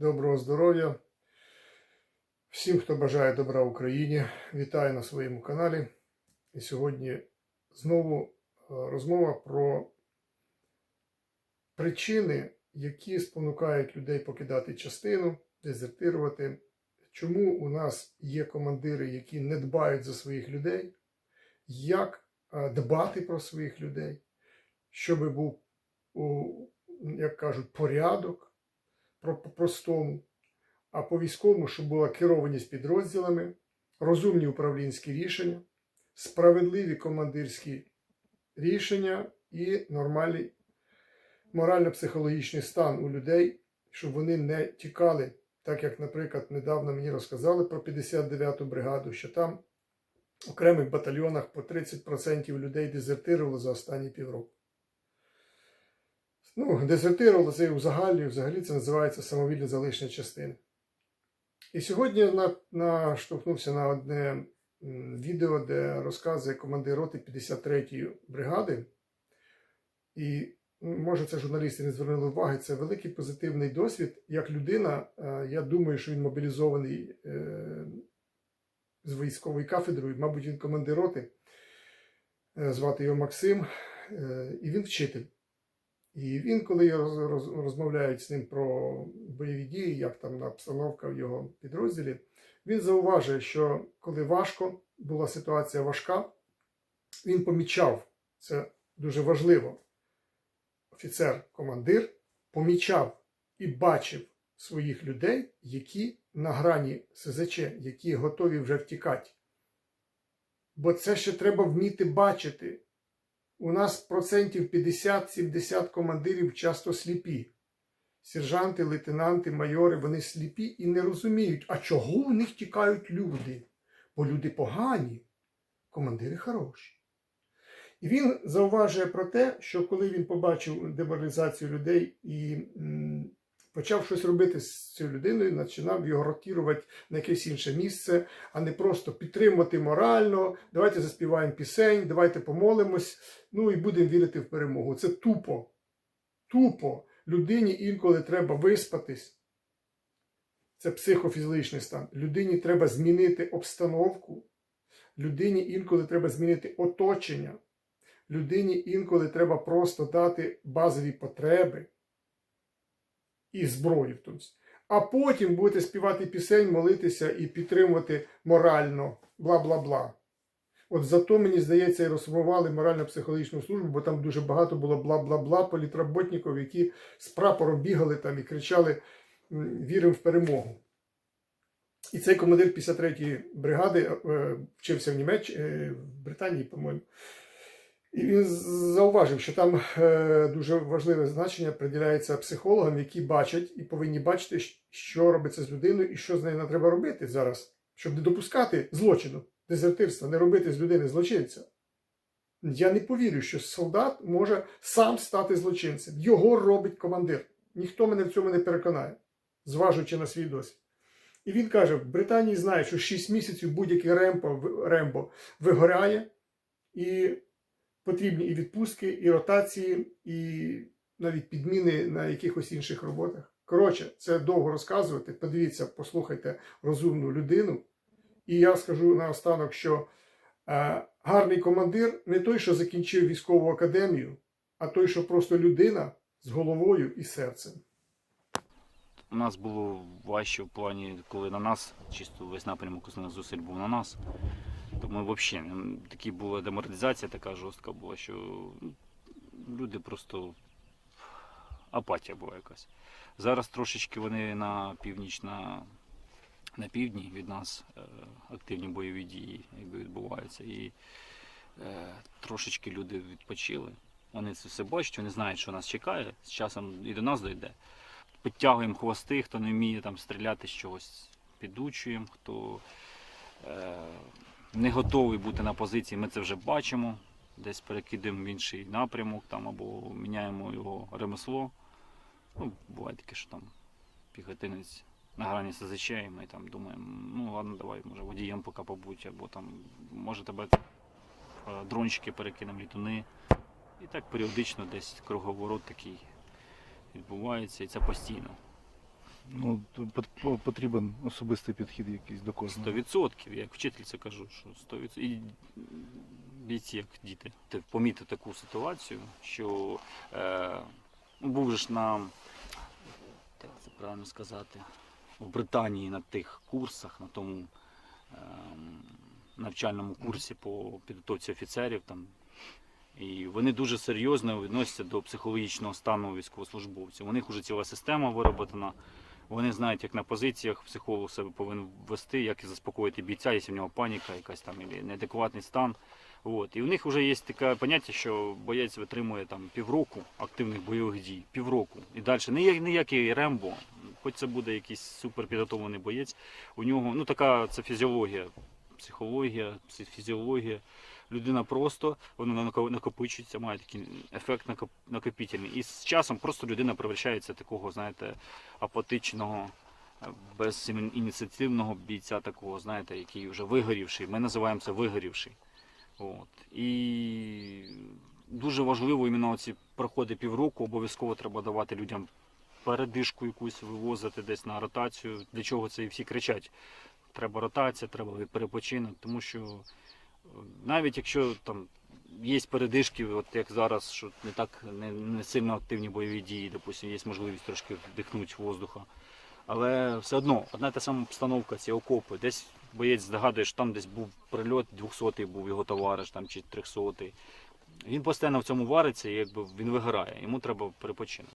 доброго здоров'я. Всім, хто бажає добра Україні, вітаю на своєму каналі. І сьогодні знову е, розмова про причини, які спонукають людей покидати частину, дезертирувати. Чому у нас є командири, які не дбають за своїх людей, як е, дбати про своїх людей, щоб був, як кажуть, порядок по-простому, а по військовому, щоб була керованість підрозділами, розумні управлінські рішення, справедливі командирські рішення і нормальний морально-психологічний стан у людей, щоб вони не тікали. Так як, наприклад, недавно мені розказали про 59-ту бригаду, що там в окремих батальйонах по 30% людей дезертирували за останні півроку. Ну, дезертирували це і узагальнюю, взагалі це називається самовільне залишення частини. І сьогодні наштовхнувся на одне відео, де розказує командир роти 53-ї бригади. І може це журналісти не звернули уваги. Це великий позитивний досвід. Як людина, е, я думаю, що він мобілізований е, з військовою кафедрою, мабуть, він командир роти, е, звати його Максим, і він вчитель. І він, коли розмовляють з ним про бойові дії, як там обстановка в його підрозділі, він зауважує, що коли важко, була ситуація важка, він помічав, це дуже важливо. Офіцер-командир помічав і бачив своїх людей, які на грані СЗЧ, які готові вже втікати. Бо це ще треба вміти бачити. У нас процентів 50-70 командирів часто сліпі. Сержанти, лейтенанти, майори, вони сліпі і не розуміють, а чого в них тікають люди? Бо люди погані, командири хороші. І він зауважує про те, що коли він побачив деморалізацію людей і почав щось робити з цією людиною, починав його ротувати на якесь інше місце, а не просто підтримувати морально, давайте заспіваємо пісень, давайте помолимось, ну і будемо вірити в перемогу. Це тупо. Тупо. Людині інколи треба виспатись. Це психофізичний стан. Людині треба змінити обстановку. Людині інколи треба змінити оточення. Людині інколи треба просто дати базові потреби і зброю в А потім будете співати пісень, молитися і підтримувати морально, бла-бла-бла. От зато, мені здається, і розформували морально-психологічну службу, бо там дуже багато було бла-бла-бла політработників, які з прапором бігали там і кричали Віримо в перемогу. І цей командир 53-ї бригади е, вчився в Німеччині, в Британії, по-моєму. І він зауважив, що там е, дуже важливе значення приділяється психологам, які бачать і повинні бачити, що робиться з людиною і що з нею треба робити зараз, щоб не допускати злочину, дезертирства, не робити з людини злочинця. Я не повірю, що солдат може сам стати злочинцем. Його робить командир. Ніхто мене в цьому не переконає, зважуючи на свій досвід. І він каже: в Британії знають, що 6 місяців будь-який рембо вигоряє, і потрібні і відпустки, і ротації, і навіть підміни на якихось інших роботах. Коротше, це довго розказувати. Подивіться, послухайте розумну людину. І я скажу наостанок, що е, гарний командир не той, що закінчив військову академію, а той, що просто людина з головою і серцем. У нас було важче в плані, коли на нас, чисто весь напрямок зусиль був на нас. Ми взагалі такі була деморалізація така жорстка була, що ну, люди просто апатія була якась. Зараз трошечки вони на північ, на, на півдні від нас е, активні бойові дії якби відбуваються. І е, трошечки люди відпочили. Вони це все бачать, вони знають, що нас чекає. З часом і до нас дойде підтягуємо хвости, хто не вміє там стріляти з чогось, підучуємо, хто е, не готовий бути на позиції, ми це вже бачимо. Десь перекидаємо в інший напрямок там, або міняємо його ремесло. Ну, буває таке, що там піхотинець на грані СЗЧ, і ми там думаємо, ну ладно, давай, може водієм поки побудь, або там, може тебе е, дрончики перекинемо літуни. І так періодично десь круговорот такий відбувається, і це постійно. Ну, то потрібен особистий підхід якийсь до кожного. Сто відсотків, як вчитель це кажу, що сто відсотків. І бійці, як діти, ти помітив таку ситуацію, що е, ну, був же ж на, як це правильно сказати, в Британії на тих курсах, на тому е, навчальному курсі по підготовці офіцерів там. І вони дуже серйозно відносяться до психологічного стану військовослужбовців. У них вже ціла система вироботана. Вони знають, як на позиціях психолог себе повинен вести, як заспокоїти бійця, якщо в нього паніка, якась там або неадекватний стан. От. І в них вже є таке поняття, що боєць витримує там півроку активних бойових дій, півроку. І далі ніякий рембо, хоч це буде якийсь суперпідготовлений боєць. У нього ну така це фізіологія, психологія, фізіологія. Людина просто вона накопичується, має такий ефект накоп- накопітельний. І з часом просто людина превращається такого, знаєте, апатичного, е, безініціативного бійця, такого, знаєте, який вже вигорівший. Ми називаємо це вигорівший. От. І дуже важливо іменно ці проходи півроку, обов'язково треба давати людям передишку якусь вивозити десь на ротацію. Для чого це і всі кричать? Треба ротація, треба перепочинок, тому що навіть якщо там є передишки, от як зараз, що не так не, не сильно активні бойові дії, допустим, є можливість трошки вдихнути воздуха. Але все одно, одна та сама обстановка, ці окопи, десь боєць здогадує, що там десь був прильот, 200-й був його товариш там, чи 300-й. Він постійно в цьому вариться, і якби він вигорає, йому треба перепочинок.